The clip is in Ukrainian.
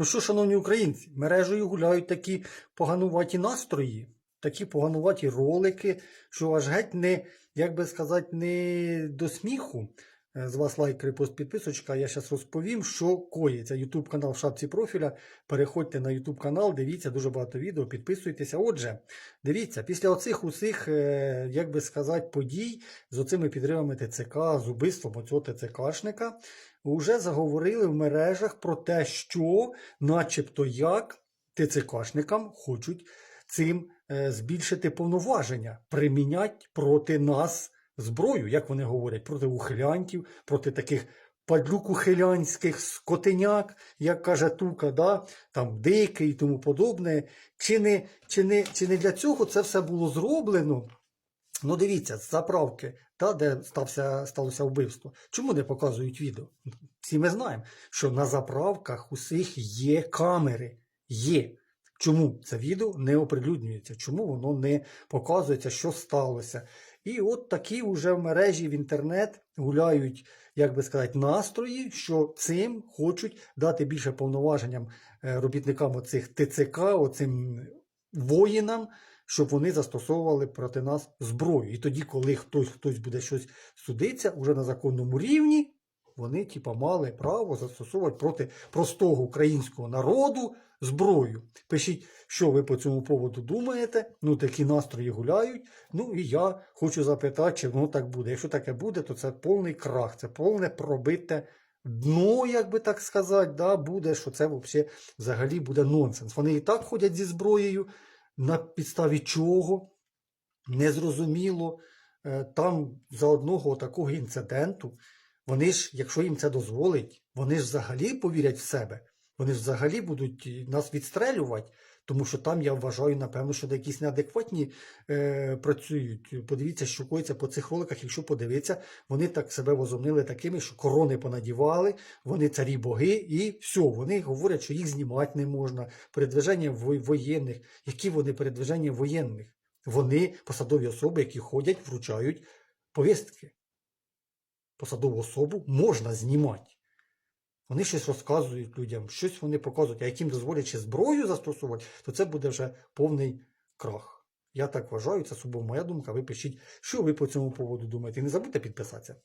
Ну що, шановні українці, мережею гуляють такі погануваті настрої, такі погануваті ролики, що аж геть не, як би сказати, не до сміху. Е, З вас лайк, репост, підписочка. Я зараз розповім, що коїться. Ютуб канал в шапці профіля. Переходьте на Ютуб канал, дивіться дуже багато відео, підписуйтеся. Отже, дивіться, після оцих усіх, е, як би сказати, подій з оцими підривами ТЦК, з убивством оцього ТЦКшника, вже заговорили в мережах про те, що, начебто, як ТЦКшникам хочуть цим е, збільшити повноваження, примінять проти нас зброю, як вони говорять, проти ухилянтів, проти таких падлюк-ухилянських скотиняк, як каже Тука, да? там дикий і тому подобне. Чи не, чи, не, чи не для цього це все було зроблено? Ну, дивіться, з заправки, та, де стався, сталося вбивство. Чому не показують відео? Всі ми знаємо, що на заправках усіх є камери. Є. Чому це відео не оприлюднюється? Чому воно не показується, що сталося? І от такі вже в мережі в інтернет гуляють, як би сказати, настрої, що цим хочуть дати більше повноваженням е, робітникам оцих ТЦК, оцим воїнам, щоб вони застосовували проти нас зброю. І тоді, коли хтось хтось буде щось судитися, уже на законному рівні, вони типа мали право застосовувати проти простого українського народу зброю. Пишіть, що ви по цьому поводу думаєте. Ну, такі настрої гуляють. Ну і я хочу запитати, чи воно так буде. Якщо таке буде, то це повний крах, це повне пробите дно, як би так сказати, да, буде, що це взагалі, взагалі буде нонсенс. Вони і так ходять зі зброєю, на підставі чого, незрозуміло. Е, Там за одного такого інциденту, вони ж, якщо їм це дозволить, вони ж взагалі повірять в себе. Вони ж взагалі будуть нас відстрелювати, тому що там я вважаю, напевно, що якісь неадекватні е, працюють. Подивіться, що коїться по цих роликах. Якщо подивитися, вони так себе возомнили такими, що корони понадівали, вони царі боги, і все, вони говорять, що їх знімати не можна. Передвиження воєнних. Які вони передвиження воєнних? Вони посадові особи, які ходять, вручають повістки. Посадову особу можна знімати. Вони щось розказують людям, щось вони показують, а яким дозволять ще зброю застосувати, то це буде вже повний крах. Я так вважаю, це собою моя думка. Ви пишіть, що ви по цьому поводу думаєте. І не забудьте підписатися.